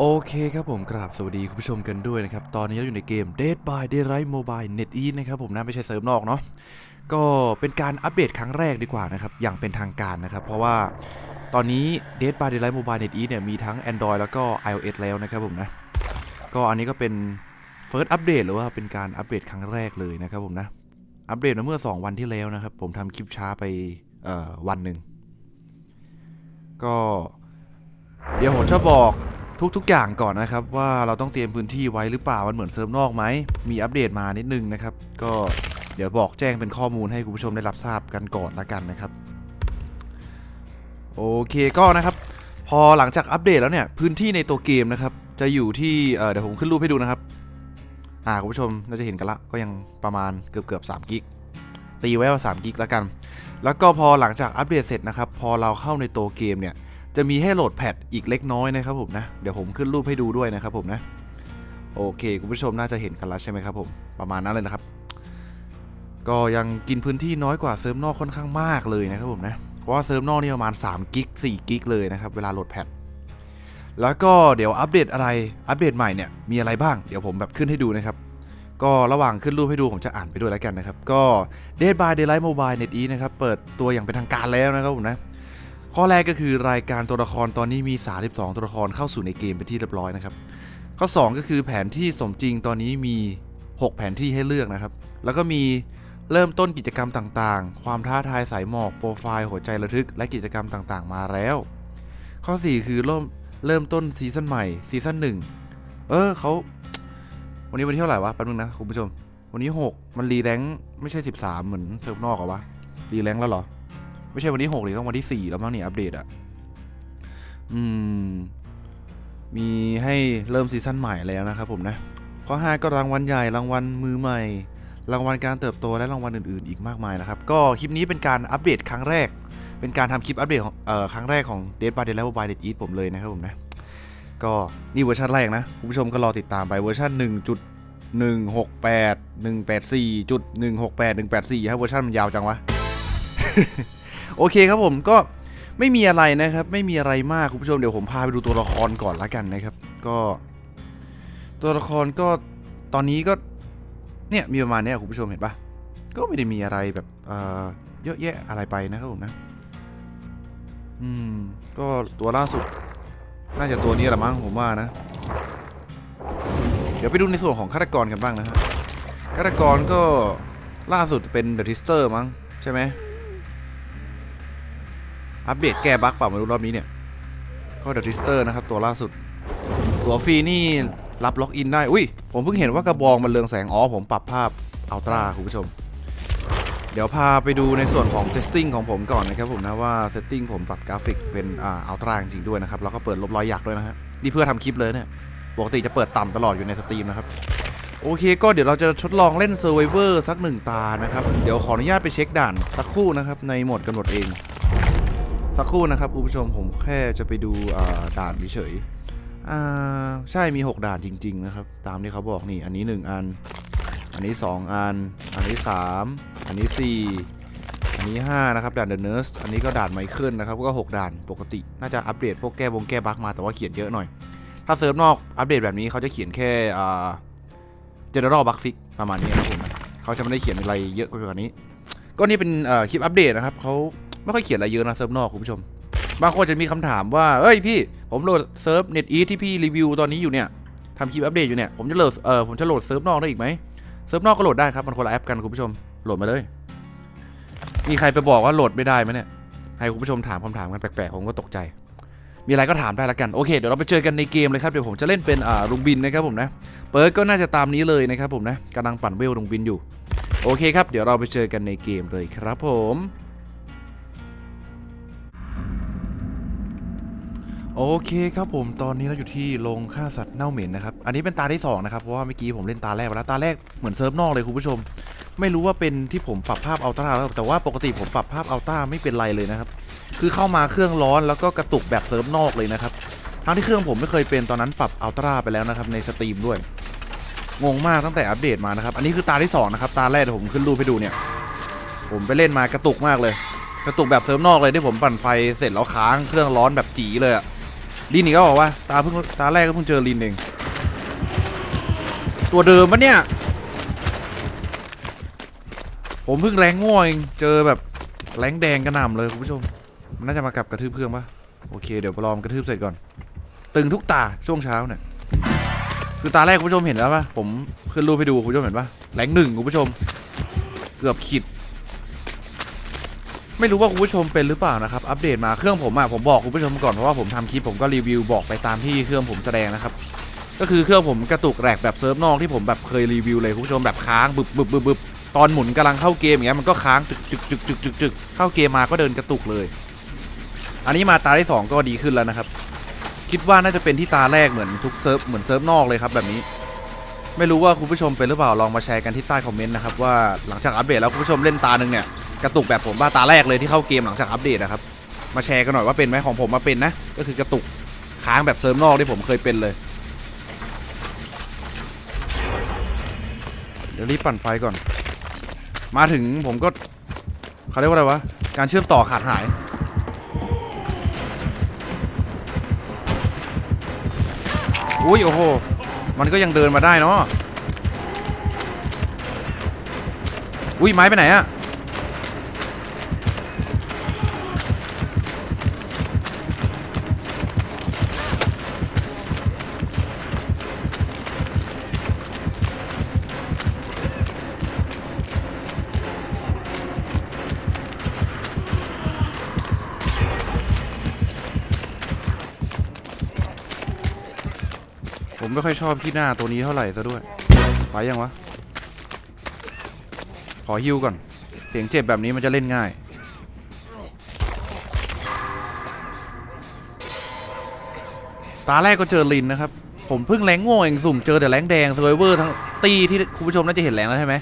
โอเคครับผมกราบสวัสดีคุณผู้ชมกันด้วยนะครับ ตอนนี้เราอยู่ในเกม Dead by Daylight Mobile Net e นะครับผมนะไม่ใช่เซิร์ฟนอกเนาะก็เป็นการอัปเดตครั้งแรกดีกว่านะครับ อย่างเป็นทางการนะครับ เพราะว่าตอนนี้ Dead by Daylight Mobile Net e เนี่ยมีทั้ง Android แล้วก็ iOS แล้วนะครับผมนะ ก็อันนี้ก็เป็น First Update หรือว่าเป็นการอัปเดตครั้งแรกเลยนะครับผมนะ อัปเดตมาเมื่อ 2 วันที่แล้วนะครับ ผมทำคลิปช้าไปวันหนึ่งก็เดี๋ยวผมจะบอก ทุกๆ อย่างก่อนนะครับ ว่าเราต้องเตรียมพื้นที่ไว้หรือเปล่ามันเหมือนเซิร์ฟนอกไหมมีอัปเดตมานิดนึงนะครับ ก็เดี๋ยวบอกแจ้งเป็นข้อมูลให้คุณผู้ชมได้รับทราบกันก่อนละกันนะครับ โอเคก็นะครับ พอหลังจากอัปเดตแล้วเนี่ยพื้นที่ในตัวเกมนะครับ จะอยู่ที่เเดี๋ยวผมขึ้นรูปให้ดูนะครับอ่าคุณผู้ชมน่าจะเห็นกันละก็ยังประมาณเกือบเกือบๆ3กิกตีไว้ว่า3กิกแล้วกัน แล้วก็พอหลังจากอัปเดตเสร็จนะครับ พอเราเข้าในตัวเกมเนี่ย จะมีให้โหลดแพทอีกเล็กน้อยนะครับผมนะ เดี๋ยวผมขึ้นรูปให้ดูด้วยนะครับผมนะ โอเค คุณผู้ชมน่าจะเห็นกันแล้วใช่ไหมครับผม ประมาณนั้นเลยนะครับ ก็ยังกินพื้นที่น้อยกว่าเซิร์ฟนอกค่อนข้างมากเลยนะครับผมนะ เพราะว่าเซิร์ฟนอกนี่ประมาณ3กิก4กิกเลยนะครับเวลาโหลดแพทแล้วก็เดี๋ยวอัปเดตอะไรอัปเดตใหม่เนี่ยมีอะไรบ้างเดี๋ยวผมแบบขึ้นให้ดูนะครับก็ระหว่างขึ้นรูปให้ดูผมจะอ่านไปด้วยแล้วกันนะครับ ก็ Dead by Daylight Mobile Net E นะครับ เปิดตัวอย่างเป็นทางการแล้วนะครับผมนะ ข้อแรกก็คือรายการตัวละครตอนนี้มี 32 ตัวละครเข้าสู่ในเกมเป็นที่เรียบร้อยนะครับ ข้อ 2 ก็คือแผนที่สมจริงตอนนี้มี 6 แผนที่ให้เลือกนะครับ แล้วก็มีเริ่มต้นกิจกรรมต่างๆ ความท้าทายสายหมอก โปรไฟล์หัวใจระทึก และกิจกรรมต่างๆ มาแล้ว ข้อ 4 คือเริ่มเริ่มต้นซีซั่นใหม่ซีซั่น1เออเขาวันนี้วันที่เท่าไหร่วะแป๊บนึงนะคุณผู้ชม วันนี้ 6 มันรีแรงไม่ใช่ 13 เหมือนเซิร์ฟนอกเหรอวะรีแรงแล้วเหรอ ไม่ใช่วันที่6หรือต้องวันที่4แล้วมั้งเนี่ยอัปเดตอะอืม มีให้เริ่มซีซั่นใหม่แล้วนะครับผมนะ ข้อ 5 ก็รางวัลใหญ่รางวัลมือใหม่ รางวัลการเติบโตและรางวัลอื่นๆ อีกมากมายนะครับ ก็คลิปนี้เป็นการอัปเดตครั้งแรก เป็นการทำคลิปอัปเดตครั้งแรกของ Dead by Daylight Mobile Net Eat ผมเลยนะครับผมนะ ก็นี่เวอร์ชันแรกนะคุณผู้ชมก็รอติดตามไปเวอร์ชัน1.168 184.168 184ครับเวอร์ชันมันยาวจังวะ โอเคครับผมก็ไม่มีอะไรนะครับ ไม่มีอะไรมากคุณผู้ชมเดี๋ยวผมพาไปดูตัวละครก่อนละกันนะครับ ก็ ตัวละครก็ตอนนี้ก็เนี่ยมีประมาณเนี้ยคุณผู้ชมเห็นปะก็ไม่ได้มีอะไรแบบเอ่อเยอะแยะอะไรไปนะครับผมนะ อืม ก็ตัวล่าสุด น่าจะตัวนี้แหละมั้งผมว่านะ เดี๋ยวไปดูในส่วนของฆาตกรกันบ้างนะฮะฆาตกรก็ล่าสุดเป็นเดอะทิสเตอร์มั้งใช่ไหม อัปเดตแก้บั๊กเปล่าไม่รู้รอบนี้เนี่ย ก็เดอะทิสเตอร์นะครับ ตัวล่าสุด ตัวฟรีนี่รับล็อกอินได้ อุ้ย ผมเพิ่งเห็นว่ากระบองมันเรืองแสง อ๋อ ผมปรับภาพอัลตร้าคุณผู้ชม เดี๋ยวพาไปดูในส่วนของเซตติ้งของผมก่อนนะครับผมนะว่าเซตติ้งผมปรับกราฟิกเป็นอ่าอัลตร้าจริงๆด้วยนะครับ แล้วก็เปิดลบรอยหยักด้วยนะฮะ นี่เพื่อทำคลิปเลยเนี่ย ปกติจะเปิดต่ำตลอดอยู่ในสตรีมนะครับโอเคก็เดี๋ยวเราจะทดลองเล่น Survivor สักหนึ่งตานะครับ เดี๋ยวขออนุญาตไปเช็คด่านสักครู่นะครับ ในโหมดกำหนดเอง สักครู่นะครับคุณผู้ชมผมแค่จะไปดูด่านเฉยๆใช่มี 6 ด่านจริง ๆ นะครับ ตามที่เขาบอกนี่ อันนี้ 1 อัน อันนี้ 2 อัน อันนี้ 3 อันนี้ 4 อันนี้ 5 นะครับ ด่านเดอะเนิร์สอันนี้ก็ด่านไมเคิลนะครับ ก็ 6 ด่านปกติ น่าจะอัปเดตพวกแก้วงแก้บั๊กมาแต่ว่าเขียนเยอะหน่อย ถ้าเซิร์ฟนอกอัปเดตแบบนี้เขาจะเขียนแค่อ่า general bug fix ประมาณนี้นะครับผมเขาจะไม่ได้เขียนอะไรเยอะไปกว่านี้ ก็นี่เป็นคลิปอัปเดตนะครับเขา ไม่ค่อยเขียนอะไรเยอะนะเซิร์ฟนอกคุณผู้ชม บางคนจะมีคำถามว่าเอ้ยพี่ผมโหลดเซิร์ฟเน็ตอีที่พี่รีวิวตอนนี้อยู่เนี่ยทำคลิปอัปเดตอยู่เนี่ยผมจะโหลดเออผมจะโหลดเซิร์ฟนอกได้อีกไหมเซิร์ฟนอกก็โหลดได้ครับมันคนละแอปกันคุณผู้ชมโหลดมาเลยมีใครไปบอกว่าโหลดไม่ได้ไหมเนี่ยให้คุณผู้ชมถามคำถามกันแปลกๆผมก็ตกใจ มีอะไรก็ถามได้ละกันโอเคเดี๋ยวเราไปเจอกันในเกมเลยครับเดี๋ยวผมจะเล่นเป็นอ่าลุงบินนะครับผมนะเปิดก็น่าจะตามนี้เลยนะครับผมนะกำลังปั่นเวลลุงบินอยู่ โอเคครับ เดี๋ยวเราไปเจอกันในเกมเลยครับผม โอเคครับผมตอนนี้เราอยู่ที่โรงฆ่าสัตว์เน่าเหม็นนะครับ อันนี้เป็นตาที่2นะครับเพราะว่าเมื่อกี้ผมเล่นตาแรกไปแล้วตาแรกเหมือนเซิร์ฟนอกเลยคุณผู้ชม ไม่รู้ว่าเป็นที่ผมปรับภาพอัลตร้าแล้วแต่ว่าปกติผมปรับภาพอัลตร้าไม่เป็นไรเลยนะครับ คือเข้ามาเครื่องร้อนแล้วก็กระตุกแบบเซิร์ฟนอกเลยนะครับทั้งที่เครื่องผมไม่เคยเป็นตอนนั้นปรับอัลตร้าไปแล้วนะครับในสตรีมด้วยงงมากตั้งแต่อัปเดตมานะครับ อันนี้คือตาที่สองนะครับตาแรกเดี๋ยวผมขึ้นรูปให้ดูเนี่ย ผมไปเล่นมากระตุกมากเลย กระตุกแบบเซิร์ฟนอกเลยที่ผมปั่นไฟเสร็จแล้วค้างเครื่องร้อนแบบจีเลยอะ ลินอีกแล้วเหรอวะตาเพิ่งตาแรกก็เพิ่งเจอลินเอง ตัวเดิมปะเนี่ย ผมเพิ่งแรงง่วงเองเจอแบบแรงแดงกระหน่ำเลยคุณผู้ชม มันน่าจะมากับกระทืบเพื่อนปะโอเคเดี๋ยวรอมกระทืบเสร็จก่อน ตึงทุกตาช่วงเช้าเนี่ยคือตาแรกคุณผู้ชมเห็นแล้วปะผมขึ้นรูปให้ดูคุณผู้ชมเห็นปะแรงหนึ่งคุณผู้ชม เกือบขีด ไม่รู้ว่าคุณผู้ชมเป็นหรือเปล่านะครับ อัปเดตมาเครื่องผมอะผมบอกคุณผู้ชมก่อนเพราะว่าผมทำคลิปผมก็รีวิวบอกไปตามที่เครื่องผมแสดงนะครับ ก็คือเครื่องผมกระตุกแหลกแบบเซิร์ฟนอกที่ผมแบบเคยรีวิวเลยคุณผู้ชมแบบค้างบึบบึบบึบบึบตอนหมุนกำลังเข้าเกมอย่างเงี้ยมันก็ค้างจึกจึกจึกจึกจึกจึกเข้าเกมมาก็เดินกระตุกเลย อันนี้มาตาที่สองก็ดีขึ้นแล้วนะครับ คิดว่าน่าจะเป็นที่ตาแรกเหมือนทุกเซิร์ฟเหมือนเซิร์ฟนอกเลยครับแบบนี้ไม่รู้ว่าคุณผู้ชมเป็นหรือเปล่าลองมาแชร์กันที่ใต้คอมเมนต์นะครับว่าหลังจากอัปเดตแล้วคุณผู้ชมเล่นตาหนึ่งเนี่ย กระตุกแบบผมบ้าตาแรกเลยที่เข้าเกมหลังจากอัปเดตนะครับ มาแชร์กันหน่อยว่าเป็นไหมของผมมาเป็นนะ ก็คือกระตุกค้างแบบเซิร์ฟนอกที่ผมเคยเป็นเลย เดี๋ยวรีบปั่นไฟก่อน มาถึงผมก็เขาเรียกว่าอะไรวะ การเชื่อมต่อขาดหาย อุ้ยโอ้โห มันก็ยังเดินมาได้เนาะ อุ้ยไม้ไปไหนอะ ไม่ค่อยชอบที่หน้าตัวนี้เท่าไหร่ซะด้วย ไปยังวะ ขอฮิวก่อน เสียงเจ็บแบบนี้มันจะเล่นง่าย ตาแรกก็เจอลินนะครับ ผมเพิ่งแรงง่เองสุ่มเจอแต่แรงแดงเซอร์เวอร์ทั้งตีที่คุณผู้ชมน่าจะเห็นแรงแล้วใช่ไหม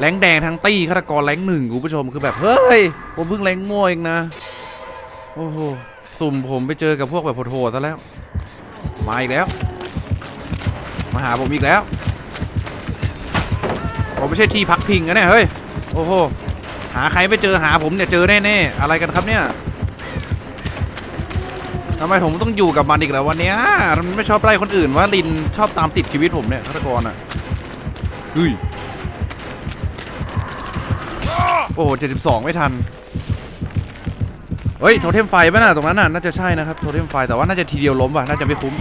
แรงแดงทั้งตีฆาตกรแรงหนึ่งคุณผู้ชมคือแบบเฮ้ยผมเพิ่งแรงง่เองนะ โอ้โหสุ่มผมไปเจอกับพวกแบบโหดๆซะแล้ว มาอีกแล้ว มาหาผมอีกแล้ว ผมไม่ใช่ที่พักพิงนะเนี่ยเฮ้ย โอ้โห หาใครไม่เจอหาผมเนี่ยเจอแน่ๆ อะไรกันครับเนี่ยทำไมผมต้องอยู่กับมันอีกแล้ววันเนี้ยมันไม่ชอบไล่คนอื่นว่าลินชอบตามติดชีวิตผมเนี่ยฆาตกรอะเฮ้ยโอ้เจ็ดสิบสองไม่ทัน เฮ้ย โทเทมไฟป่ะน่ะตรงนั้นน่ะ น่าจะใช่นะครับ โทเทมไฟแต่ว่าน่าจะทีเดียวล้มว่ะ น่าจะไม่คุ้ม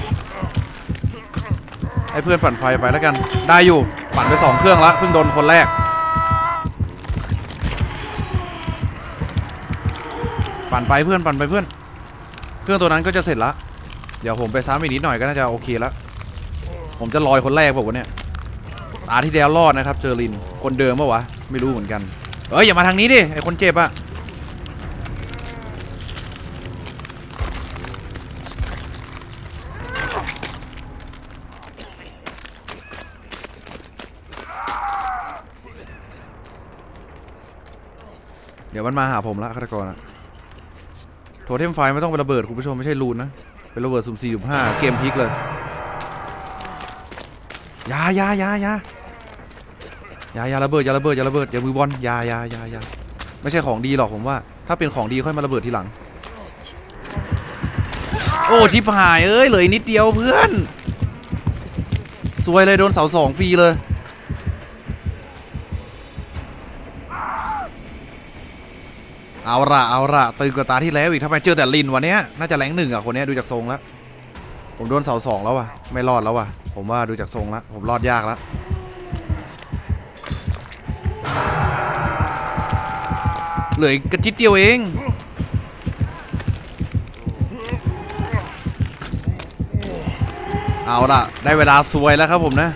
ให้เพื่อนปั่นไฟไปแล้วกัน ได้อยู่ ปั่นไปสองเครื่องละเพิ่งโดนคนแรก ปั่นไปเพื่อนปั่นไปเพื่อน เครื่องตัวนั้นก็จะเสร็จละ เดี๋ยวผมไปซ้ำอีกนิดหน่อยก็น่าจะโอเคละ ผมจะลอยคนแรกบอกว่าเนี่ย ตาที่แล้วรอดนะครับ เจอริน คนเดิมปะวะ ไม่รู้เหมือนกัน เอ้ยอย่ามาทางนี้ดิ ไอคนเจ็บอะ เดี๋ยวมันมาหาผมละฆาตกรอะโทเทมไฟไม่ต้องไประเบิดคุณผู้ชมไม่ใช่รูนนะ เป็นระเบิดสุ่มสี่สุ่มห้าเกมพลิกเลยยายายายายายาระเบิดยาระเบิดยาระเบิดอย่ามือบอลยายายายาไม่ใช่ของดีหรอกผมว่า ถ้าเป็นของดีค่อยมาระเบิดทีหลัง โอ้ชิบหายเอ้ยเหลือนิดเดียวเพื่อน สวยเลยโดนเสาสองฟรีเลย เอาละเอาละตื่นกว่าตาที่แล้วอีกทำไมเจอแต่ลินวันนี้น่าจะแรงหนึ่งอะคนนี้ดูจากทรงแล้ว ผมโดนเสาสองแล้ววะไม่รอดแล้ววะผมว่าดูจากทรงแล้วผมรอดยากแล้วเหลืออีกกระจิตเดียวเองเอาละได้เวลาซวยแล้วครับผมนะ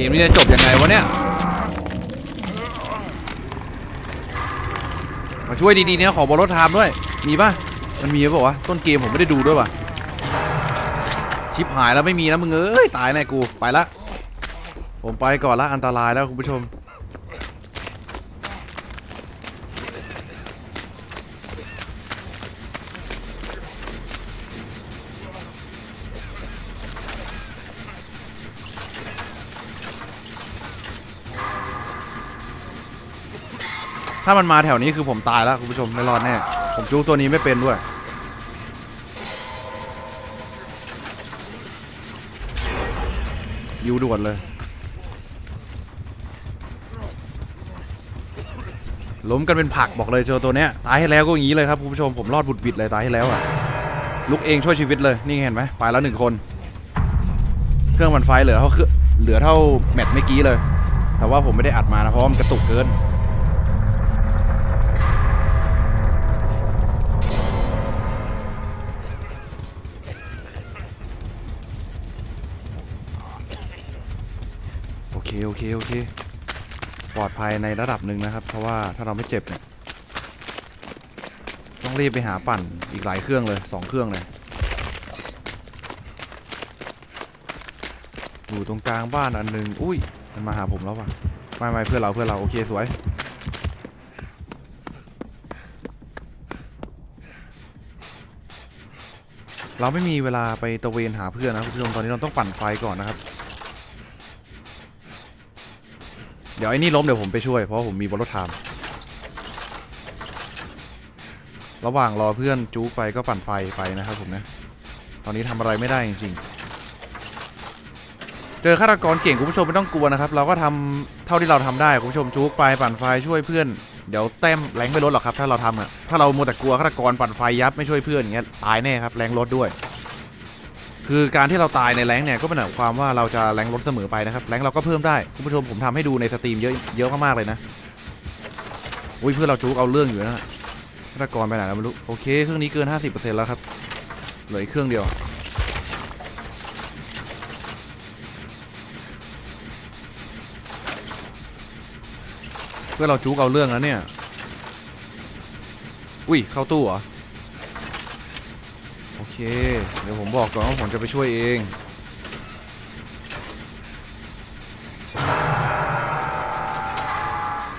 กมนี้จะจบยังไงวะเนี่ย มาช่วยดีๆเนี่ยขอบอลรถไทม์ด้วย มีป่ะ มันมีป่ะวะ ต้นเกมผมไม่ได้ดูด้วยป่ะ ชิปหายแล้วไม่มีนะมึงเอ้ย ตายแน่กู ไปละ ผมไปก่อนละอันตรายแล้วคุณผู้ชม ถ้ามันมาแถวนี้คือผมตายแล้วคุณผู้ชมไม่รอดแน่ ผมจูกตัวนี้ไม่เป็นด้วยยิวด่วนเลย ล้มกันเป็นผักบอกเลยเจอตัวเนี้ยตายให้แล้วก็อย่างนี้เลยครับคุณผู้ชมผมรอดบุดบิดเลยตายให้แล้วอะ ลุกเองช่วยชีวิตเลยนี่เห็นไหมไปแล้วหนึ่งคน เครื่องมันไฟเหลือเท่าเครื่อเหลือเท่าแมตช์เมื่อกี้เลย แต่ว่าผมไม่ได้อัดมานะเพราะมันกระตุกเกิน เคโอเคโอเคปลอดภัยในระดับหนึ่งนะครับ เพราะว่าถ้าเราไม่เจ็บเนี่ยต้องรีบไปหาปั่นอีกหลายเครื่องเลยสองเครื่องเลยอยู่ตรงกลางบ้านอันหนึงอุ้ยมันมาหาผมแล้วว่ะไม่ไม่เพื่อเราเพื่อเราโอเคสวยเราไม่มีเวลาไปตระเวนหาเพื่อนนะคุณผู้ชมตอนนี้เราต้องปั่นไฟก่อนนะครับ เดี๋ยวไอ้นี่ล้มเดี๋ยวผมไปช่วย เพราะผมมีบอลรถไทม์ระหว่างรอเพื่อนจู๊ไปก็ปั่นไฟไปนะครับผมนะตอนนี้ทำอะไรไม่ได้จริงๆ เจอฆาตกรเก่งคุณผู้ชมไม่ต้องกลัวนะครับ เราก็ทำเท่าที่เราทำได้คุณผู้ชมจู๊ไปปั่นไฟช่วยเพื่อนเดี๋ยวแต้มแรงไม่ลดหรอกครับถ้าเราทำอะถ้าเรามัวแต่กลัวฆาตกรปั่นไฟยับไม่ช่วยเพื่อนอย่างเงี้ยตายแน่ครับแรงลดด้วย คือการที่เราตายในแรงเนี่ยก็เป็นหมายความว่าเราจะแรงลดเสมอไปนะครับแรงเราก็เพิ่มได้คุณผู้ชมผมทำให้ดูในสตรีมเยอะเยอะมากๆเลยนะอุ้ยเพื่อเราจุกเอาเรื่องอยู่นะฆาตกรไปไหนแล้วไม่รู้โอเคเครื่องนี้เกิน 50%แล้วครับเหลืออีกเครื่องเดียวเพื่อเราจุกเอาเรื่องแล้วเนี่ย อุ้ยเข้าตู้เหรอ เค เดี๋ยวผมบอกก่อนว่าผมจะไปช่วยเอง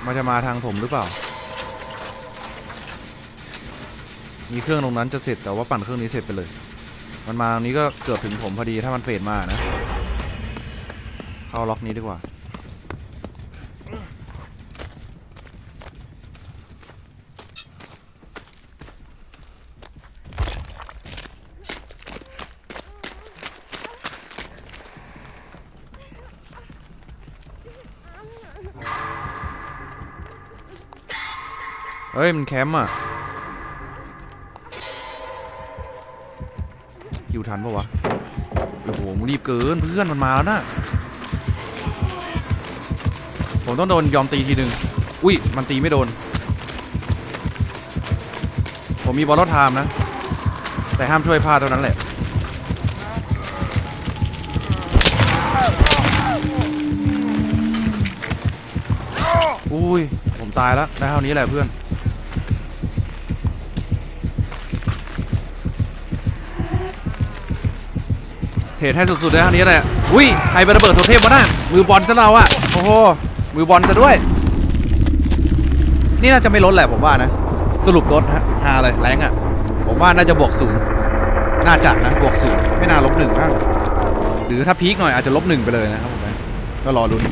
มันจะมาทางผมหรือเปล่า มีเครื่องตรงนั้นจะเสร็จแต่ว่าปั่นเครื่องนี้เสร็จไปเลย มันมาตรงนี้ก็เกือบถึงผมพอดีถ้ามันเฟดมานะ เข้าล็อกนี้ดีกว่า เฮ้ย มันแคมป์อะ อยู่ทันปะวะ โอ้โหมึงรีบเกินเพื่อนมันมาแล้วนะ ผมต้องโดนยอมตีทีหนึ่งอุ้ย มันตีไม่โดน ผมมีบอลรถไทม์นะ แต่ห้ามช่วยพลาดเท่านั้นแหละอุ้ย ผมตายแล้วได้เท่านี้แหละเพื่อน เทรดให้สุดๆเลยเท่านี้แหละอุ้ยใครไประเบิดโทเทมวะน่ะมือบอลซะเราอะโอ้โหมือบอลซะด้วย นี่น่าจะไม่ลดแหละผมว่านะ สรุปลดฮะฮาเลยแรงอะผมว่าน่าจะบวกศูนย์น่าจะนะบวกศูนย์ไม่น่าลบหนึ่งมั้งหรือถ้าพีคหน่อยอาจจะลบหนึ่งไปเลยนะครับผมก็รอลุ้น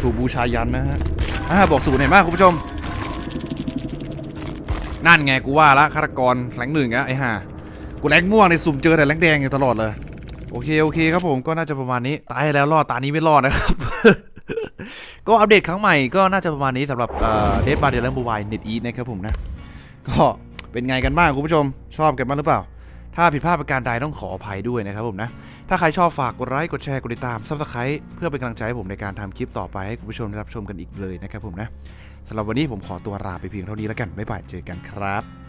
ถูกบูชายันนะฮะอ่าบอกศูนย์เห็นไหมคุณผู้ชมนั่นไงกูว่าละฆาตกรแรงหนึ่งอะไอ้ห่ากูแรงม่วงในสุ่มเจอแต่แรงแดงอยู่ตลอดเลย โอเคโอเคครับผมก็น่าจะประมาณนี้ตายแล้วรอดตานี้ไม่รอดนะครับ ก็อัปเดตครั้งใหม่ก็น่าจะประมาณนี้สำหรับเดทบาร์เดลเลนบูวายเน็ตอีทนะครับผมนะ ก็เป็นไงกันบ้างคุณผู้ชมชอบกันบ้างหรือเปล่า ถ้าผิดพลาดประการใดต้องขออภัยด้วยนะครับผมนะ ถ้าใครชอบฝากกดไลค์กดแชร์กดติดตามซับสไครต์เพื่อเป็นกำลังใจให้ผมในการทำคลิปต่อไปให้คุณผู้ชมได้รับชมกันอีกเลยนะครับผมนะสำหรับวันนี้ผมขอตัวลาไปเพียงเท่านี้แล้วกันบ๊ายบายเจอกันครับ